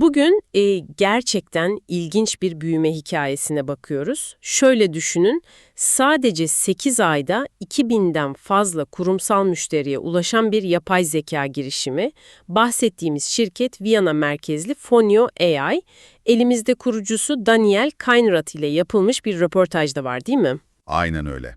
Bugün e, gerçekten ilginç bir büyüme hikayesine bakıyoruz. Şöyle düşünün, sadece 8 ayda 2000'den fazla kurumsal müşteriye ulaşan bir yapay zeka girişimi, bahsettiğimiz şirket Viyana merkezli Fonio AI, elimizde kurucusu Daniel Kainrat ile yapılmış bir röportajda var değil mi? Aynen öyle.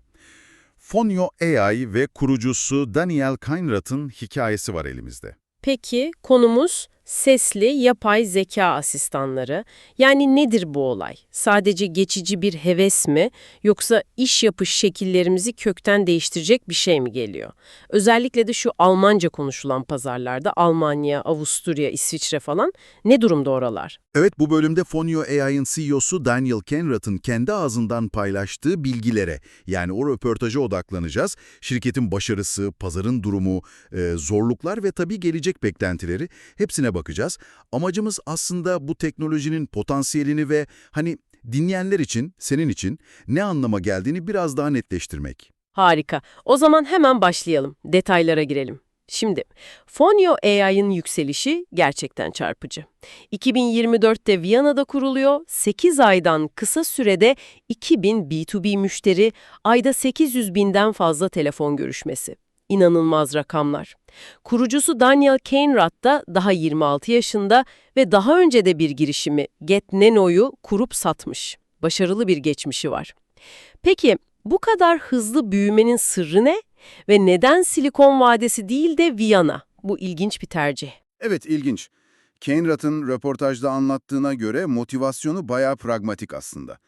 Fonio AI ve kurucusu Daniel Kainrat'ın hikayesi var elimizde. Peki konumuz sesli yapay zeka asistanları. Yani nedir bu olay? Sadece geçici bir heves mi yoksa iş yapış şekillerimizi kökten değiştirecek bir şey mi geliyor? Özellikle de şu Almanca konuşulan pazarlarda Almanya, Avusturya, İsviçre falan ne durumda oralar? Evet bu bölümde Fonio AI'ın CEO'su Daniel Kainrat'ın kendi ağzından paylaştığı bilgilere yani o röportaja odaklanacağız. Şirketin başarısı, pazarın durumu, e, zorluklar ve tabii gelecek beklentileri hepsine bakacağız. Amacımız aslında bu teknolojinin potansiyelini ve hani dinleyenler için, senin için ne anlama geldiğini biraz daha netleştirmek. Harika. O zaman hemen başlayalım. Detaylara girelim. Şimdi, Fonio AI'ın yükselişi gerçekten çarpıcı. 2024'te Viyana'da kuruluyor, 8 aydan kısa sürede 2000 B2B müşteri, ayda 800 binden fazla telefon görüşmesi. İnanılmaz rakamlar. Kurucusu Daniel Kainrat da daha 26 yaşında ve daha önce de bir girişimi GetNano'yu kurup satmış. Başarılı bir geçmişi var. Peki bu kadar hızlı büyümenin sırrı ne? Ve neden Silikon Vadisi değil de Viyana? Bu ilginç bir tercih. Evet, ilginç. Kainrat'ın röportajda anlattığına göre motivasyonu bayağı pragmatik aslında.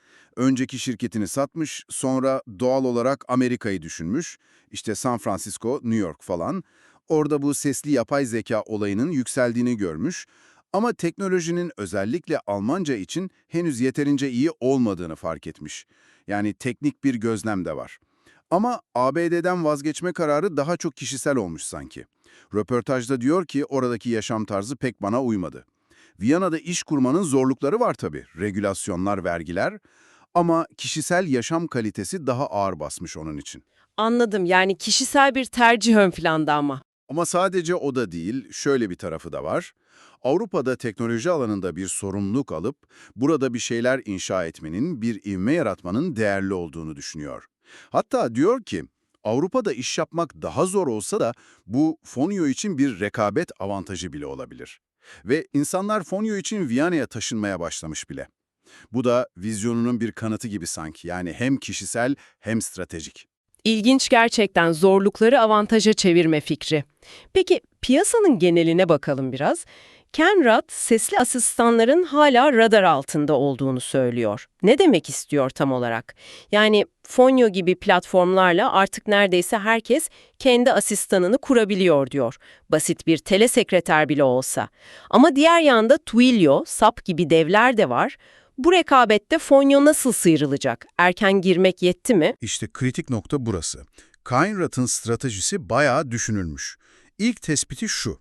Önceki şirketini satmış, sonra doğal olarak Amerika'yı düşünmüş. İşte San Francisco, New York falan. Orada bu sesli yapay zeka olayının yükseldiğini görmüş. Ama teknolojinin özellikle Almanca için henüz yeterince iyi olmadığını fark etmiş. Yani teknik bir gözlem de var. Ama ABD'den vazgeçme kararı daha çok kişisel olmuş sanki. Röportajda diyor ki oradaki yaşam tarzı pek bana uymadı. Viyana'da iş kurmanın zorlukları var tabii. Regülasyonlar, vergiler. Ama kişisel yaşam kalitesi daha ağır basmış onun için. Anladım yani kişisel bir tercih ön planda ama. Ama sadece o da değil, şöyle bir tarafı da var. Avrupa'da teknoloji alanında bir sorumluluk alıp burada bir şeyler inşa etmenin, bir ivme yaratmanın değerli olduğunu düşünüyor. Hatta diyor ki, Avrupa'da iş yapmak daha zor olsa da bu Fonio için bir rekabet avantajı bile olabilir. Ve insanlar Fonio için Viyana'ya taşınmaya başlamış bile. Bu da vizyonunun bir kanıtı gibi sanki. Yani hem kişisel hem stratejik. İlginç gerçekten zorlukları avantaja çevirme fikri. Peki piyasanın geneline bakalım biraz. Kenrad, sesli asistanların hala radar altında olduğunu söylüyor. Ne demek istiyor tam olarak? Yani Fonio gibi platformlarla artık neredeyse herkes kendi asistanını kurabiliyor diyor. Basit bir telesekreter bile olsa. Ama diğer yanda Twilio, SAP gibi devler de var. Bu rekabette Fonio nasıl sıyrılacak? Erken girmek yetti mi? İşte kritik nokta burası. Kainrat'ın stratejisi bayağı düşünülmüş. İlk tespiti şu.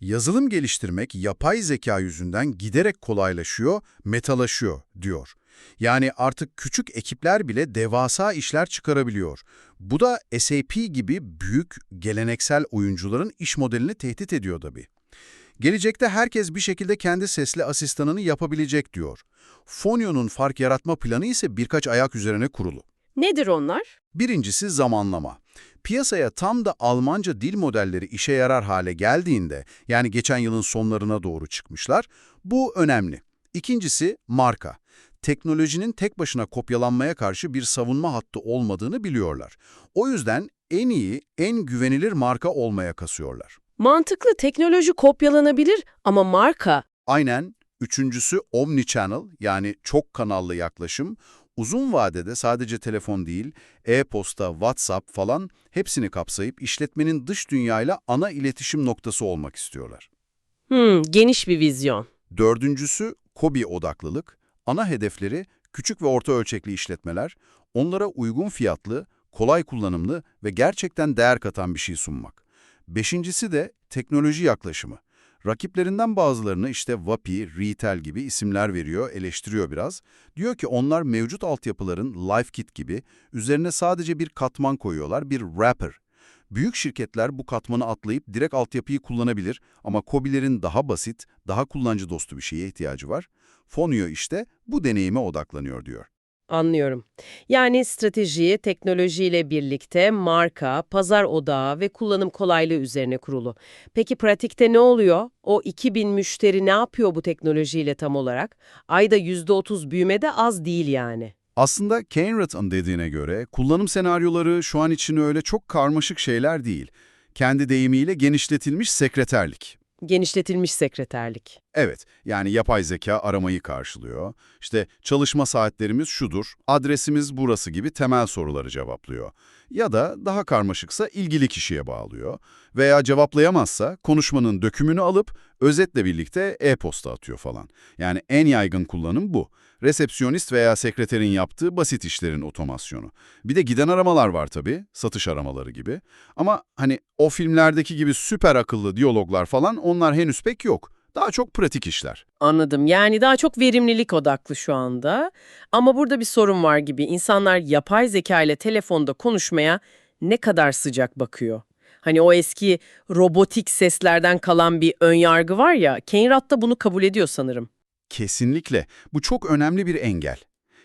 Yazılım geliştirmek yapay zeka yüzünden giderek kolaylaşıyor, metalaşıyor diyor. Yani artık küçük ekipler bile devasa işler çıkarabiliyor. Bu da SAP gibi büyük geleneksel oyuncuların iş modelini tehdit ediyor tabii. Gelecekte herkes bir şekilde kendi sesli asistanını yapabilecek diyor. Fonio'nun fark yaratma planı ise birkaç ayak üzerine kurulu. Nedir onlar? Birincisi zamanlama. Piyasaya tam da Almanca dil modelleri işe yarar hale geldiğinde, yani geçen yılın sonlarına doğru çıkmışlar, bu önemli. İkincisi marka. Teknolojinin tek başına kopyalanmaya karşı bir savunma hattı olmadığını biliyorlar. O yüzden en iyi, en güvenilir marka olmaya kasıyorlar. Mantıklı teknoloji kopyalanabilir ama marka Aynen. Üçüncüsü omnichannel yani çok kanallı yaklaşım. Uzun vadede sadece telefon değil, e-posta, WhatsApp falan hepsini kapsayıp işletmenin dış dünyayla ana iletişim noktası olmak istiyorlar. hmm, geniş bir vizyon. Dördüncüsü KOBİ odaklılık. Ana hedefleri küçük ve orta ölçekli işletmeler, onlara uygun fiyatlı, kolay kullanımlı ve gerçekten değer katan bir şey sunmak. Beşincisi de teknoloji yaklaşımı. Rakiplerinden bazılarını işte Vapi, Retail gibi isimler veriyor, eleştiriyor biraz. Diyor ki onlar mevcut altyapıların LifeKit gibi üzerine sadece bir katman koyuyorlar, bir wrapper. Büyük şirketler bu katmanı atlayıp direkt altyapıyı kullanabilir ama KOBİ'lerin daha basit, daha kullanıcı dostu bir şeye ihtiyacı var. Fonio işte bu deneyime odaklanıyor diyor. Anlıyorum. Yani strateji, teknolojiyle birlikte marka, pazar odağı ve kullanım kolaylığı üzerine kurulu. Peki pratikte ne oluyor? O 2000 müşteri ne yapıyor bu teknolojiyle tam olarak? Ayda %30 büyüme de az değil yani. Aslında Keynes dediğine göre kullanım senaryoları şu an için öyle çok karmaşık şeyler değil. Kendi deyimiyle genişletilmiş sekreterlik. Genişletilmiş sekreterlik. Evet, yani yapay zeka aramayı karşılıyor. İşte çalışma saatlerimiz şudur, adresimiz burası gibi temel soruları cevaplıyor. Ya da daha karmaşıksa ilgili kişiye bağlıyor. Veya cevaplayamazsa konuşmanın dökümünü alıp özetle birlikte e-posta atıyor falan. Yani en yaygın kullanım bu. Resepsiyonist veya sekreterin yaptığı basit işlerin otomasyonu. Bir de giden aramalar var tabii, satış aramaları gibi. Ama hani o filmlerdeki gibi süper akıllı diyaloglar falan onlar henüz pek yok. Daha çok pratik işler. Anladım. Yani daha çok verimlilik odaklı şu anda. Ama burada bir sorun var gibi. İnsanlar yapay zeka ile telefonda konuşmaya ne kadar sıcak bakıyor. Hani o eski robotik seslerden kalan bir ön yargı var ya, Keyrat da bunu kabul ediyor sanırım. Kesinlikle. Bu çok önemli bir engel.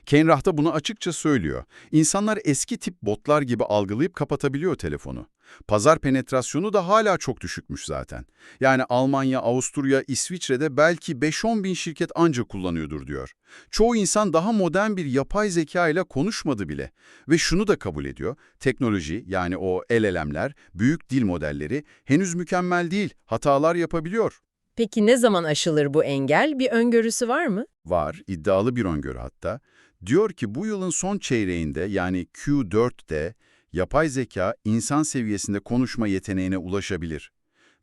Kenrah da bunu açıkça söylüyor. İnsanlar eski tip botlar gibi algılayıp kapatabiliyor telefonu. Pazar penetrasyonu da hala çok düşükmüş zaten. Yani Almanya, Avusturya, İsviçre'de belki 5-10 bin şirket anca kullanıyordur diyor. Çoğu insan daha modern bir yapay zeka ile konuşmadı bile. Ve şunu da kabul ediyor. Teknoloji yani o LLM'ler, büyük dil modelleri henüz mükemmel değil, hatalar yapabiliyor. Peki ne zaman aşılır bu engel? Bir öngörüsü var mı? var, iddialı bir öngörü hatta. Diyor ki bu yılın son çeyreğinde yani Q4'te yapay zeka insan seviyesinde konuşma yeteneğine ulaşabilir.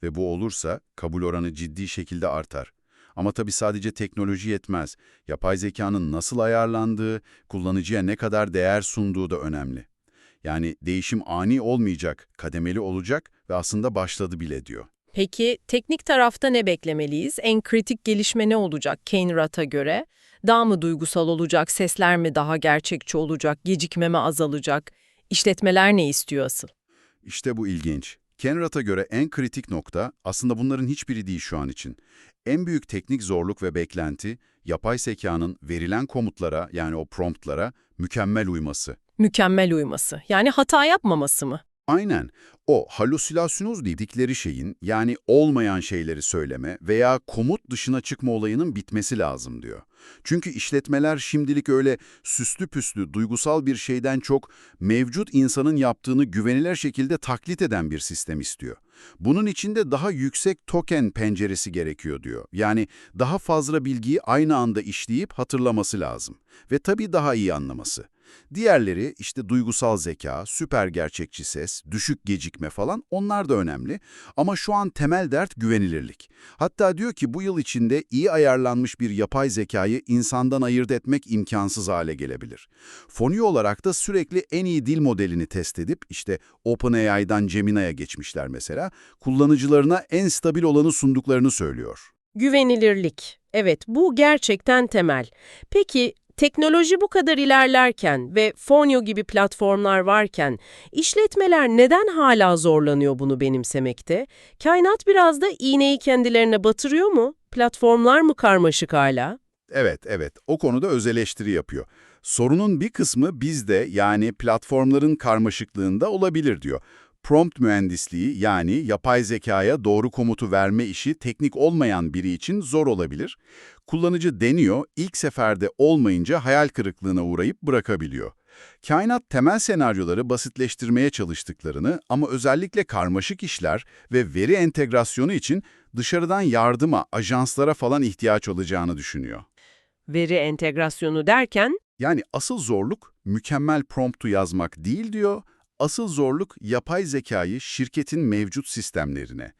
Ve bu olursa kabul oranı ciddi şekilde artar. Ama tabii sadece teknoloji yetmez. Yapay zekanın nasıl ayarlandığı, kullanıcıya ne kadar değer sunduğu da önemli. Yani değişim ani olmayacak, kademeli olacak ve aslında başladı bile diyor. Peki teknik tarafta ne beklemeliyiz? En kritik gelişme ne olacak Keynerat'a göre? Daha mı duygusal olacak, sesler mi daha gerçekçi olacak, gecikme mi azalacak? İşletmeler ne istiyor asıl? İşte bu ilginç. Kenrat'a göre en kritik nokta aslında bunların hiçbiri değil şu an için. En büyük teknik zorluk ve beklenti yapay zekanın verilen komutlara yani o promptlara mükemmel uyması. Mükemmel uyması. Yani hata yapmaması mı? Aynen. O halüsinasyonuz dedikleri şeyin yani olmayan şeyleri söyleme veya komut dışına çıkma olayının bitmesi lazım diyor. Çünkü işletmeler şimdilik öyle süslü püslü duygusal bir şeyden çok mevcut insanın yaptığını güvenilir şekilde taklit eden bir sistem istiyor. Bunun içinde daha yüksek token penceresi gerekiyor diyor. Yani daha fazla bilgiyi aynı anda işleyip hatırlaması lazım. Ve tabii daha iyi anlaması. Diğerleri işte duygusal zeka, süper gerçekçi ses, düşük gecikme falan onlar da önemli. Ama şu an temel dert güvenilirlik. Hatta diyor ki bu yıl içinde iyi ayarlanmış bir yapay zekayı insandan ayırt etmek imkansız hale gelebilir. Foni olarak da sürekli en iyi dil modelini test edip işte OpenAI'dan Gemini'ye geçmişler mesela, kullanıcılarına en stabil olanı sunduklarını söylüyor. Güvenilirlik. Evet, bu gerçekten temel. Peki, teknoloji bu kadar ilerlerken ve Fonio gibi platformlar varken işletmeler neden hala zorlanıyor bunu benimsemekte? Kainat biraz da iğneyi kendilerine batırıyor mu? Platformlar mı karmaşık hala? Evet, evet. O konuda öz eleştiri yapıyor. Sorunun bir kısmı bizde yani platformların karmaşıklığında olabilir diyor. Prompt mühendisliği yani yapay zekaya doğru komutu verme işi teknik olmayan biri için zor olabilir. Kullanıcı deniyor, ilk seferde olmayınca hayal kırıklığına uğrayıp bırakabiliyor. Kainat temel senaryoları basitleştirmeye çalıştıklarını ama özellikle karmaşık işler ve veri entegrasyonu için dışarıdan yardıma, ajanslara falan ihtiyaç olacağını düşünüyor. Veri entegrasyonu derken Yani asıl zorluk mükemmel promptu yazmak değil diyor, asıl zorluk yapay zekayı şirketin mevcut sistemlerine,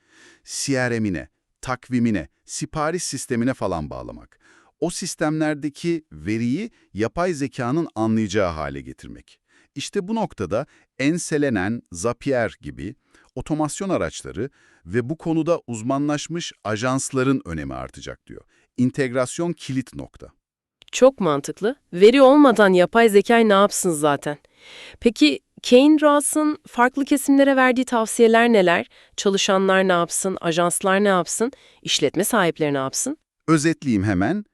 CRM'ine, takvimine, sipariş sistemine falan bağlamak. O sistemlerdeki veriyi yapay zekanın anlayacağı hale getirmek. İşte bu noktada Enselenen, Zapier gibi otomasyon araçları ve bu konuda uzmanlaşmış ajansların önemi artacak diyor. İntegrasyon kilit nokta. Çok mantıklı. Veri olmadan yapay zekayı ne yapsın zaten? Peki Kane Ross'ın farklı kesimlere verdiği tavsiyeler neler? Çalışanlar ne yapsın, ajanslar ne yapsın, işletme sahipleri ne yapsın? Özetleyeyim hemen.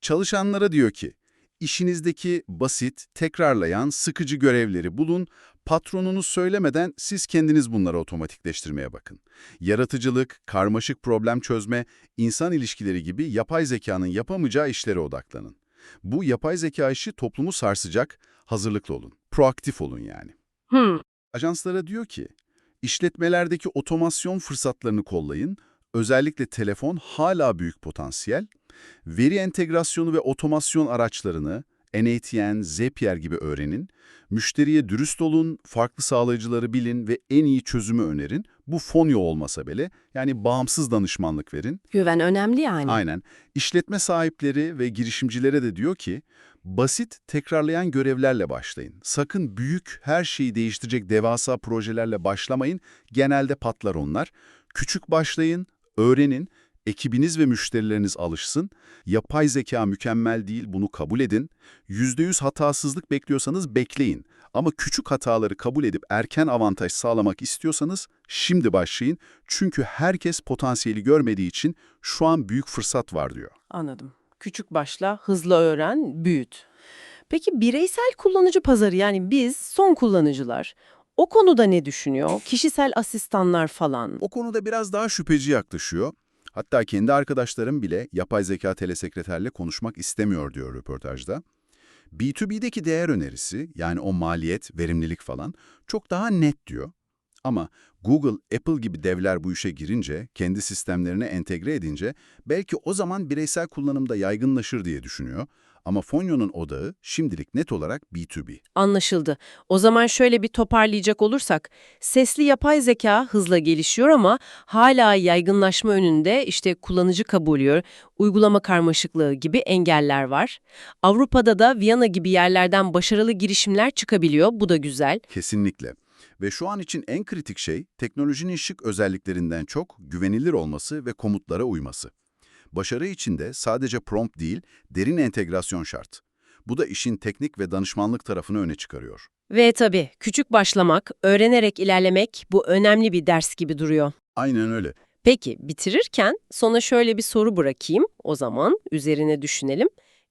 Çalışanlara diyor ki, işinizdeki basit, tekrarlayan, sıkıcı görevleri bulun, patronunuz söylemeden siz kendiniz bunları otomatikleştirmeye bakın. Yaratıcılık, karmaşık problem çözme, insan ilişkileri gibi yapay zekanın yapamayacağı işlere odaklanın. Bu yapay zeka işi toplumu sarsacak, hazırlıklı olun, proaktif olun yani. Hmm. Ajanslara diyor ki, işletmelerdeki otomasyon fırsatlarını kollayın, özellikle telefon hala büyük potansiyel, veri entegrasyonu ve otomasyon araçlarını NATN, Zapier gibi öğrenin, müşteriye dürüst olun, farklı sağlayıcıları bilin ve en iyi çözümü önerin. Bu fonyo olmasa bile yani bağımsız danışmanlık verin. Güven önemli yani. Aynen. İşletme sahipleri ve girişimcilere de diyor ki, basit, tekrarlayan görevlerle başlayın. Sakın büyük, her şeyi değiştirecek devasa projelerle başlamayın. Genelde patlar onlar. Küçük başlayın, öğrenin, ekibiniz ve müşterileriniz alışsın. Yapay zeka mükemmel değil, bunu kabul edin. %100 hatasızlık bekliyorsanız bekleyin. Ama küçük hataları kabul edip erken avantaj sağlamak istiyorsanız şimdi başlayın. Çünkü herkes potansiyeli görmediği için şu an büyük fırsat var diyor. Anladım. Küçük başla, hızlı öğren, büyüt. Peki bireysel kullanıcı pazarı yani biz son kullanıcılar o konuda ne düşünüyor? Kişisel asistanlar falan. O konuda biraz daha şüpheci yaklaşıyor. Hatta kendi arkadaşlarım bile yapay zeka telesekreterle konuşmak istemiyor diyor röportajda. B2B'deki değer önerisi yani o maliyet, verimlilik falan çok daha net diyor. Ama Google, Apple gibi devler bu işe girince, kendi sistemlerine entegre edince belki o zaman bireysel kullanımda yaygınlaşır diye düşünüyor. Ama Fonyo'nun odağı şimdilik net olarak B2B. Anlaşıldı. O zaman şöyle bir toparlayacak olursak, sesli yapay zeka hızla gelişiyor ama hala yaygınlaşma önünde işte kullanıcı kabulü, uygulama karmaşıklığı gibi engeller var. Avrupa'da da Viyana gibi yerlerden başarılı girişimler çıkabiliyor, bu da güzel. Kesinlikle. Ve şu an için en kritik şey teknolojinin şık özelliklerinden çok güvenilir olması ve komutlara uyması. Başarı için de sadece prompt değil, derin entegrasyon şart. Bu da işin teknik ve danışmanlık tarafını öne çıkarıyor. Ve tabii küçük başlamak, öğrenerek ilerlemek bu önemli bir ders gibi duruyor. Aynen öyle. Peki bitirirken sona şöyle bir soru bırakayım. O zaman üzerine düşünelim.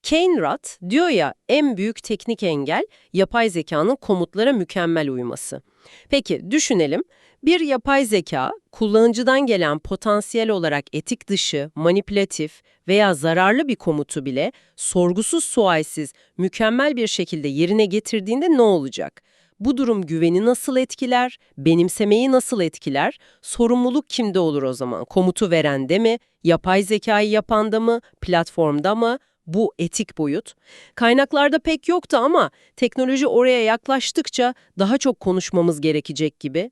Kane Rath diyor ya en büyük teknik engel yapay zekanın komutlara mükemmel uyması. Peki düşünelim. Bir yapay zeka kullanıcıdan gelen potansiyel olarak etik dışı, manipülatif veya zararlı bir komutu bile sorgusuz sualsiz mükemmel bir şekilde yerine getirdiğinde ne olacak? Bu durum güveni nasıl etkiler, benimsemeyi nasıl etkiler, sorumluluk kimde olur o zaman? Komutu verende mi, yapay zekayı yapanda mı, platformda mı? Bu etik boyut. Kaynaklarda pek yoktu ama teknoloji oraya yaklaştıkça daha çok konuşmamız gerekecek gibi.